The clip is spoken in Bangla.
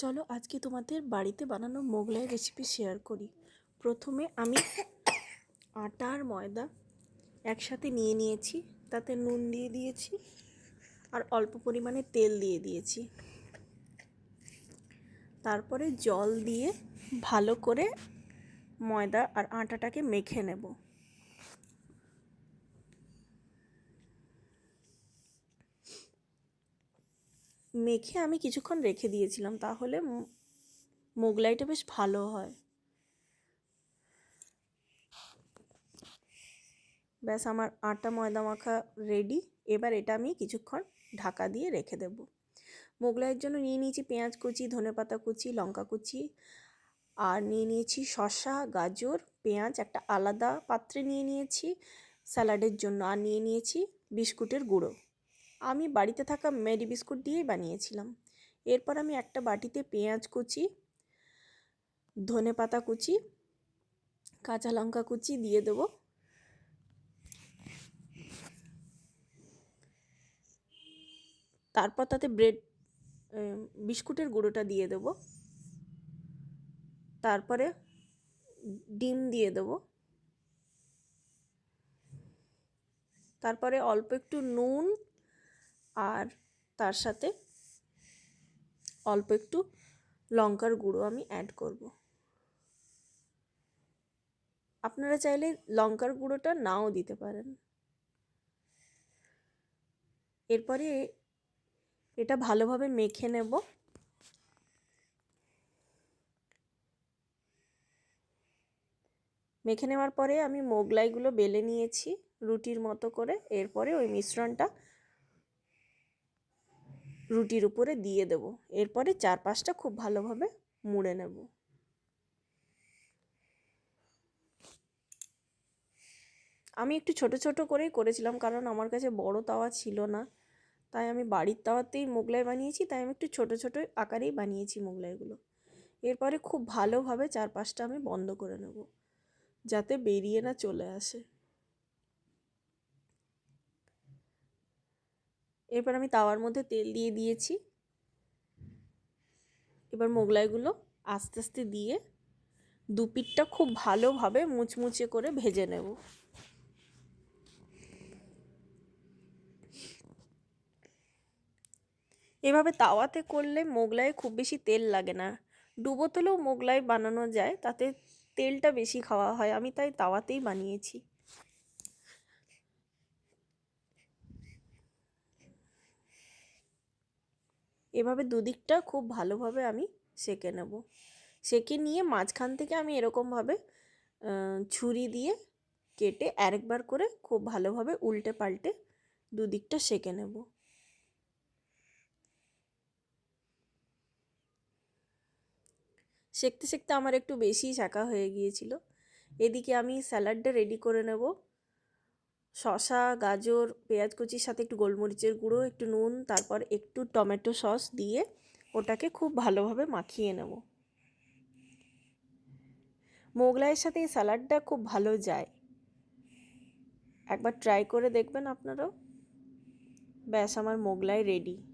চলো আজকে তোমাদের বাড়িতে বানানো মোগলাই রেসিপি শেয়ার করি। প্রথমে আমি আটা আর ময়দা একসাথে নিয়ে নিয়েছি, তাতে নুন দিয়ে দিয়েছি আর অল্প পরিমাণে তেল দিয়ে দিয়েছি। তারপরে জল দিয়ে ভালো করে ময়দা আর আটাটাকে মেখে নেব। মেখে আমি কিছুক্ষণ রেখে দিয়েছিলাম, তাহলে মোগলাইটা বেশ ভালো হয়। ব্যাস, আমার আটা ময়দা মাখা রেডি এবার এটা আমি কিছুক্ষণ ঢাকা দিয়ে রেখে দেব। মোগলাইয়ের জন্য নিয়ে নিয়েছি পেঁয়াজ কুচি ধনেপাতা কুচি, লঙ্কা কুচি, আর নিয়ে নিয়েছি শসা, গাজর, পেঁয়াজ, একটা আলাদা পাত্রে নিয়ে নিয়েছি স্যালাডের জন্য, আর নিয়ে নিয়েছি বিস্কুটের গুঁড়ো। আমি বাড়িতে থাকা মেরি বিস্কুট দিয়েই বানিয়েছিলাম। এরপর আমি একটা বাটিতে পেঁয়াজ কুচি, ধনে পাতা কুচি, কাঁচা লঙ্কা কুচি দিয়ে দেবো। তারপর তাতে ব্রেড বিস্কুটের গুঁড়োটা দিয়ে দেবো। তারপরে ডিম দিয়ে দেবো। তারপরে অল্প একটু নুন আর তার সাথে অল্প একটু লঙ্কার গুঁড়ো আমি অ্যাড করব। আপনারা চাইলে লঙ্কার গুঁড়োটা নাও দিতে পারেন। এরপরে এটা ভালোভাবে মেখে নেব। মেখে নেওয়ার পরে আমি মোগলাইগুলো বেলে নিয়েছি রুটির মতো করে। এরপরে ওই মিশ্রণটা রুটির উপরে দিয়ে দেব। এরপরে চারপাশটা খুব ভালোভাবে মুড়ে নেব। আমি একটু ছোট ছোট করেই করেছিলাম কারণ আমার কাছে বড় তাওয়া ছিল না। তাই আমি বাড়ির তাওয়াতেই মোগলাই বানিয়েছি, তাই আমি একটু ছোট ছোট আকারেই বানিয়েছি মোগলাইগুলো। এরপরে খুব ভালোভাবে চারপাশটা আমি বন্ধ করে নেব, যাতে বেরিয়ে না চলে আসে। এরপর আমি তাওয়ার মধ্যে তেল দিয়ে দিয়েছি। এবার মোগলাইগুলো আস্তে আস্তে দিয়ে দু পিঠটা খুব ভালোভাবে মুচমুচে করে ভেজে নেব। এভাবে তাওয়াতে করলে মোগলাই খুব বেশি তেল লাগে না। ডুবো তেলেও মোগলাই বানানো যায়, তাতে তেলটা বেশি খাওয়া হয়। আমি তাই তাওয়াতেই বানিয়েছি। এভাবে দুদিকটা খুব ভালোভাবে আমি সেঁকে নেব। সেঁকে নিয়ে মাঝখান থেকে আমি এরকমভাবে ছুরি দিয়ে কেটে আরেকবার করে খুব ভালোভাবে উল্টে পাল্টে দুদিকটা সেঁকে নেব। সেকতে সেকতে আমার একটু বেশি শাঁকা হয়ে গিয়েছিল। এদিকে আমি স্যালাডটা রেডি করে নেব। শসা, গাজর পেঁয়াজ কুচির সাথে একটু গোলমরিচের গুঁড়ো, একটু নুন, তারপর একটু টমেটো সস দিয়ে ওটাকে খুব ভালোভাবে মাখিয়ে নেব। মোগলাইয়ের সাথে এই স্যালাডটা খুব ভালো যায়। একবার ট্রাই করে দেখবেন আপনারাও। ব্যাস, আমার মোগলাই রেডি।